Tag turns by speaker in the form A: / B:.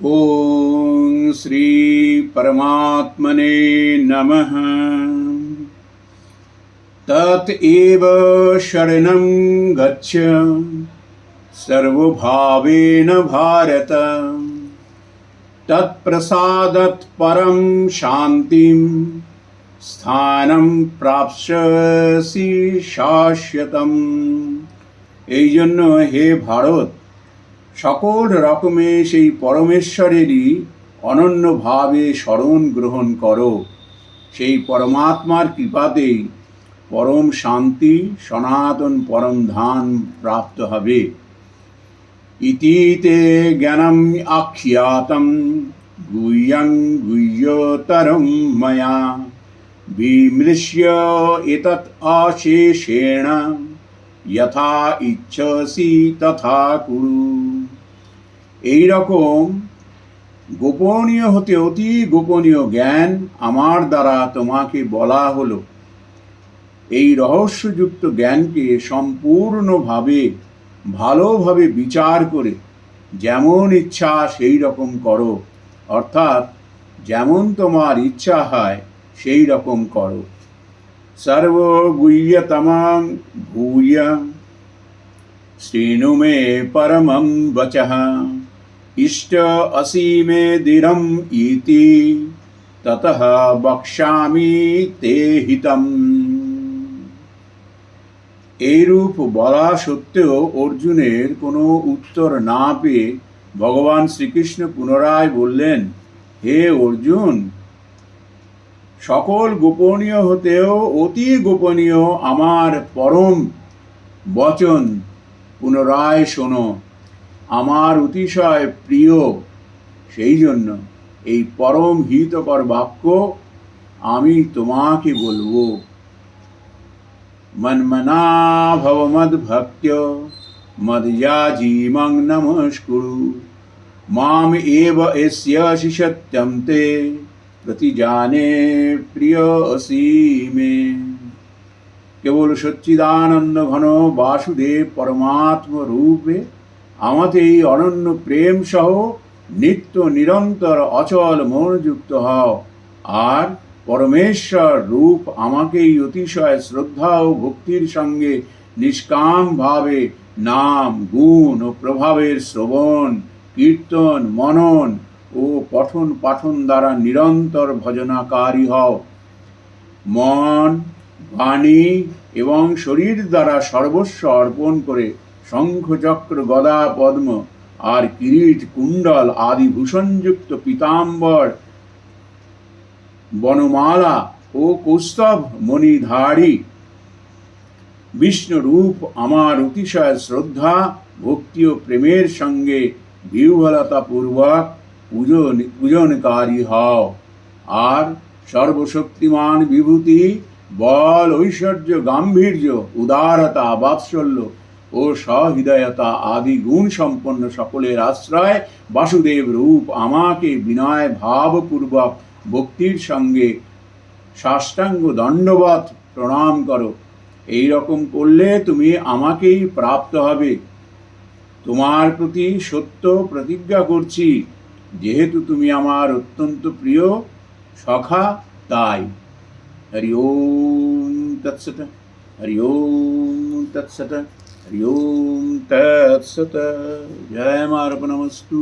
A: ॐ श्रीपरमात्मने नमः तत् एव शरणं गच्छ सर्वभावेन भारत তৎপ্রসাদৎ পরম শান্তিম স্থানম প্রাপস্যসি শাশ্বতম এই জন্য হে ভারত সকল রকমে সেই পরমেশ্বরেরই অনন্যভাবে স্মরণ গ্রহণ করো। সেই পরমাত্মার কৃপাতেই পরম শান্তি, সনাতন পরম ধান প্রাপ্ত হবে। ইতি তে জ্ঞানম আখ্যাতম, গুহ্যং গুহ্যতরম ময়া, বিমৃশ্য এতৎ অশেষেণ যথা ইচ্ছসি তথা কুরু। এই রকম গোপনীয় হতে অতি গোপনীয় জ্ঞান আমার দ্বারা তোমাকে বলা হলো। এই রহস্যযুক্ত জ্ঞানকে সম্পূর্ণভাবে, ভালোভাবে বিচার করে যেমন ইচ্ছা সেই রকম করো, অর্থাৎ যেমন তোমার ইচ্ছা হয় সেই রকম করো। সর্বগুহ্যতমাং ভূয় শৃণু মে পরমং বচঃ। ইষ্ট অসি মে দৃঢ়ম ইতি ততঃ বক্ষ্যামি তে হিতম এইরূপ বলা সত্ত্বেও অর্জুনের কোনো উত্তর না পেয়ে ভগবান শ্রীকৃষ্ণ পুনরায় বললেন, হে অর্জুন, সকল গোপনীয় হতেও অতি গোপনীয় আমার পরম বচন পুনরায় শোনো। আমার অতিশয় প্রিয়। সেই জন্য এই পরম হিতকর বাক্য আমি তোমাকে বলব। মন্মনা ভব মদ ভক্ত্য মদয়াজীমং নমস্কুরু। মাম এব এস্যসি সত্যম তে, প্রতিজানে প্রিয় অসি মে। কেবল সচ্চিদানন্দ ঘন বাসুদেব পরমাত্ম রূপে আমাতে এই অনন্য প্রেম সহ নিত্য নিরন্তর অচল মনোযুক্ত হও। আর পরমেশ্বর রূপ আমাকেই অতিশয় শ্রদ্ধা ও ভক্তির সঙ্গে নিষ্কাম ভাবে নাম, গুণ ও প্রভাবের শ্রবণ, কীর্তন, মনন ও পঠন পাঠন দ্বারা নিরন্তর ভজনাকারী হও। মন, বাণী এবং শরীর দ্বারা সর্বস্ব অর্পণ করে শঙ্খচক্র গদা পদ্ম আর কিরিট কুণ্ডল আদি ভূষণযুক্ত পীতাম্বর, বনমালা ও কৌস্তভ মণিধারী। বিষ্ণুরূপ আমার অতিশয় শ্রদ্ধা, ভক্তি ও প্রেমের সঙ্গে বিহ্বলতা পূর্বক পূজন, পূজনকারী হও। আর সর্বশক্তিমান বিভূতি, বল, ঐশ্বর্য, গাম্ভীর্য, উদারতা, বাৎসল্য ও সহৃদয়তা আদি গুণ সম্পন্ন সকলের আশ্রয়, বাসুদেব রূপ আমাকে বিনয় ভাবপূর্বক ভক্তির সঙ্গে সাষ্টাঙ্গ দণ্ডবত প্রণাম করো। এই রকম করলে তুমি আমাকেই প্রাপ্ত হবে। তোমার প্রতি সত্য প্রতিজ্ঞা করছি। যেহেতু তুমি আমার অত্যন্ত প্রিয়, সখা তাই। হরি ওম তৎসত, হরি ওম তৎসত। হরি ওম তৎসত জয় মার্পণমস্তু